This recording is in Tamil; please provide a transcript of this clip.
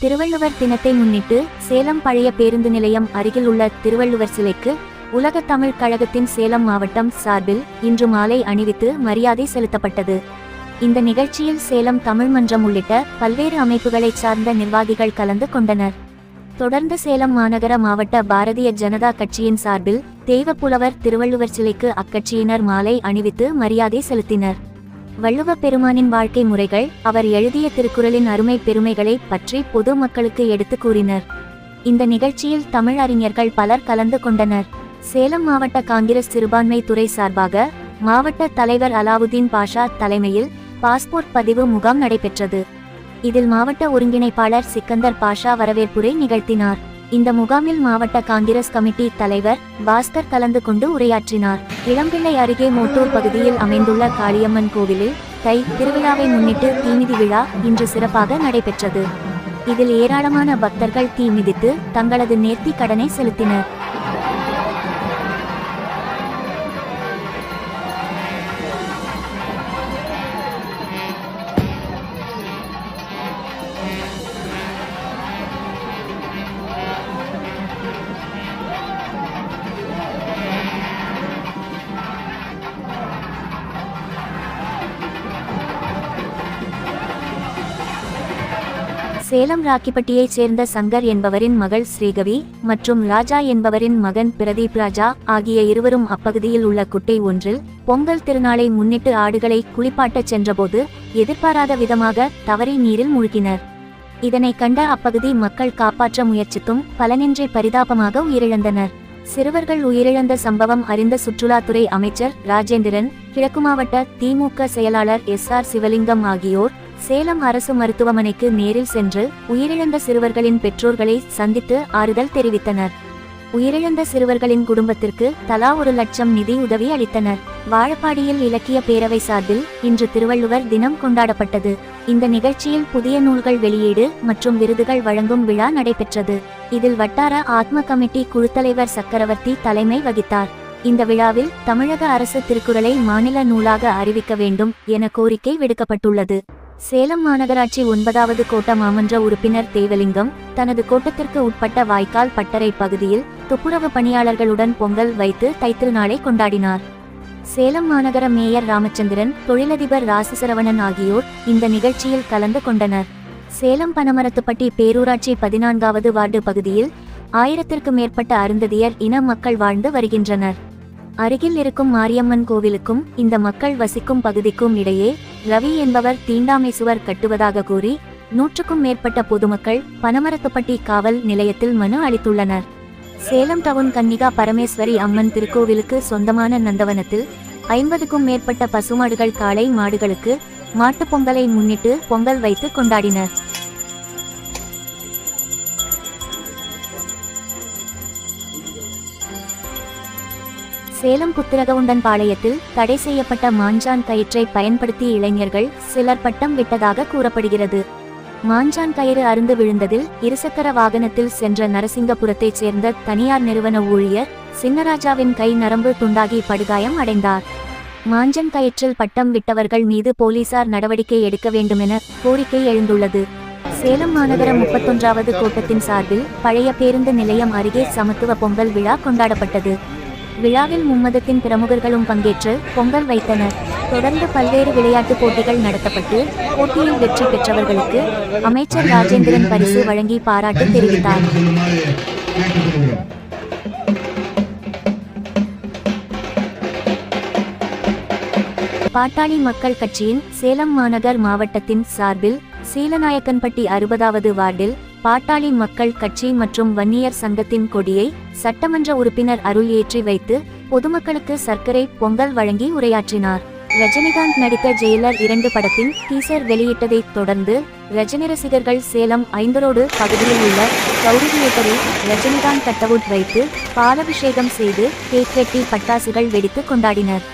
திருவள்ளுவர் தினத்தை முன்னிட்டு சேலம் பழைய பேருந்து நிலையம் அருகில் உள்ள திருவள்ளுவர் சிலைக்கு உலக தமிழ் கழகத்தின் சேலம் மாவட்டம் சார்பில் இன்று மாலை அணிவித்து மரியாதை செலுத்தப்பட்டது. இந்த நிகழ்ச்சியில் சேலம் தமிழ் மன்றம் உள்ளிட்ட பல்வேறு அமைப்புகளைச் சார்ந்த நிர்வாகிகள் கலந்து கொண்டனர். தொடர்ந்து சேலம் மாநகர மாவட்ட பாரதிய ஜனதா கட்சியின் சார்பில் தெய்வப்புலவர் திருவள்ளுவர் சிலைக்கு அக்கட்சியினர் மாலை அணிவித்து மரியாதை செலுத்தினர். வள்ளுவ பெருமானின் வாழ்க்கை முறைகள் அவர் எழுதிய திருக்குறளின் அருமை பெருமைகளை பற்றி பொது மக்களுக்கு எடுத்துக் கூறினர். இந்த நிகழ்ச்சியில் தமிழ் அறிஞர்கள் பலர் கலந்து கொண்டனர். சேலம் மாவட்ட காங்கிரஸ் சிறுபான்மை துறை சார்பாக மாவட்ட தலைவர் அலாவுதீன் பாஷா தலைமையில் பாஸ்போர்ட் பதிவு முகாம் நடைபெற்றது. இதில் மாவட்ட ஒருங்கிணைப்பாளர் சிக்கந்தர் பாஷா வரவேற்புரை நிகழ்த்தினார். இந்த முகாமில் மாவட்ட காங்கிரஸ் கமிட்டி தலைவர் பாஸ்கர் கலந்து கொண்டு உரையாற்றினார். இளம்பிள்ளை அருகே மோட்டூர் பகுதியில் அமைந்துள்ள காளியம்மன் கோவிலில் தை திருவிழாவை முன்னிட்டு தீமிதி விழா இன்று சிறப்பாக நடைபெற்றது. இதில் ஏராளமான பக்தர்கள் தீ மிதித்து தங்களது நேர்த்தி கடனை செலுத்தினர். சேலம் ராக்கிப்பட்டியைச் சேர்ந்த சங்கர் என்பவரின் மகள் ஸ்ரீகவி மற்றும் ராஜா என்பவரின் மகன் பிரதீப் ராஜா ஆகிய இருவரும் அப்பகுதியில் உள்ள குட்டை ஒன்றில் பொங்கல் திருநாளை முன்னிட்டு ஆடுகளை குளிப்பாட்டச் சென்றபோது எதிர்பாராத விதமாக தவறி நீரில் மூழ்கினர். இதனை கண்ட அப்பகுதி மக்கள் காப்பாற்ற முயற்சித்தும் பலனின்றி பரிதாபமாக உயிரிழந்தனர். சிறுவர்கள் உயிரிழந்த சம்பவம் அறிந்த சுற்றுலாத்துறை அமைச்சர் ராஜேந்திரன் கிழக்கு மாவட்ட திமுக செயலாளர் எஸ் ஆர் சிவலிங்கம் ஆகியோர் சேலம் அரசு மருத்துவமனைக்கு நேரில் சென்று உயிரிழந்த சிறுவர்களின் பெற்றோர்களை சந்தித்து ஆறுதல் தெரிவித்தனர். உயிரிழந்த சிறுவர்களின் குடும்பத்திற்கு தலா ஒரு லட்சம் நிதி உதவி அளித்தனர். வாழப்பாடியில் இலக்கிய பேரவை சார்பில் இன்று திருவள்ளுவர் தினம் கொண்டாடப்பட்டது. இந்த நிகழ்ச்சியில் புதிய நூல்கள் வெளியீடு மற்றும் விருதுகள் வழங்கும் விழா நடைபெற்றது. இதில் வட்டார ஆத்ம கமிட்டி குழுத்தலைவர் சக்கரவர்த்தி தலைமை வகித்தார். இந்த விழாவில் தமிழக அரசு திருக்குறளை மாநில நூலாக அறிவிக்க வேண்டும் என கோரிக்கை விடுக்கப்பட்டுள்ளது. சேலம் மாநகராட்சி ஒன்பதாவது கோட்ட மாமன்ற உறுப்பினர் தேவலிங்கம் தனது கோட்டத்திற்கு உட்பட்ட வாய்க்கால் பட்டறை பகுதியில் துப்புரவு பணியாளர்களுடன் பொங்கல் வைத்து தைத்திருநாளை கொண்டாடினார். சேலம் மாநகர மேயர் ராமச்சந்திரன் தொழிலதிபர் ராசசரவணன் ஆகியோர் இந்த நிகழ்ச்சியில் கலந்து கொண்டனர். சேலம் பனமரத்துப்பட்டி பேரூராட்சி பதினான்காவது வார்டு பகுதியில் ஆயிரத்திற்கு மேற்பட்ட அருந்ததியர் இன மக்கள் வாழ்ந்து வருகின்றனர். அருகில் இருக்கும் மாரியம்மன் கோவிலுக்கும் இந்த மக்கள் வசிக்கும் பகுதிக்கும் இடையே ரவி என்பவர் தீண்டாமை சுவர் கட்டுவதாக கூறி நூற்றுக்கும் மேற்பட்ட பொதுமக்கள் பனமரத்துப்பட்டி காவல் நிலையத்தில் மனு அளித்துள்ளனர். சேலம் டவுன் கன்னிகா பரமேஸ்வரி அம்மன் திருக்கோவிலுக்கு சொந்தமான நந்தவனத்தில் ஐம்பதுக்கும் மேற்பட்ட பசுமாடுகள் காளை மாடுகளுக்கு மாட்டுப் பொங்கலை முன்னிட்டு பொங்கல் வைத்து கொண்டாடினர். சேலம் புத்திரகவுண்டன் பாளையத்தில் தடை செய்யப்பட்ட மாஞ்சான் கயிற்றை பயன்படுத்தி இளைஞர்கள் சிலர் பட்டம் விட்டதாக கூறப்படுகிறது. மாஞ்சான் கயிறு அருந்து விழுந்ததில் இருசக்கர வாகனத்தில் சென்ற நரசிங்கபுரத்தைச் சேர்ந்த தனியார் நிறுவன ஊழியர் சின்னராஜாவின் கை நரம்பு துண்டாகி படுகாயம் அடைந்தார். மாஞ்சன் கயிற்றில் பட்டம் விட்டவர்கள் மீது போலீசார் நடவடிக்கை எடுக்க வேண்டுமென கோரிக்கை எழுந்துள்ளது. சேலம் மாநகர முப்பத்தொன்றாவது கூட்டத்தின் சார்பில் பழைய பேருந்து நிலையம் அருகே சமத்துவ பொங்கல் விழா கொண்டாடப்பட்டது. விழாவில் மும்மதத்தின் பிரமுகர்களும் பங்கேற்று பொங்கல் வைத்தனர். தொடர்ந்து பல்வேறு விளையாட்டுப் போட்டிகள் நடத்தப்பட்டு போட்டியில் வெற்றி பெற்றவர்களுக்கு அமைச்சர் ராஜேந்திரன் பரிசு வழங்கி பாராட்டு தெரிவித்தார். பாட்டாளி மக்கள் கட்சியின் சேலம் மாநகர் மாவட்டத்தின் சார்பில் சீலநாயக்கன்பட்டி அறுபதாவது வார்டில் பாட்டாளி மக்கள் கட்சி மற்றும் வன்னியர் சங்கத்தின் கொடியை சட்டமன்ற உறுப்பினர் அருள் ஏற்றி வைத்து பொதுமக்களுக்கு சர்க்கரை பொங்கல் வழங்கி உரையாற்றினார். ரஜினிகாந்த் நடித்த ஜெயிலர் இரண்டு படத்தின் டீசர் வெளியிட்டதைத் தொடர்ந்து ரஜினி ரசிகர்கள் சேலம் ஐந்தரோடு பகுதியில் உள்ள கௌரி தியேட்டரில் ரஜினிகாந்த் கட்டவுட் வைத்து பாலாபிஷேகம் செய்து கேக் வெட்டி பட்டாசுகள் வெடித்து கொண்டாடினர்.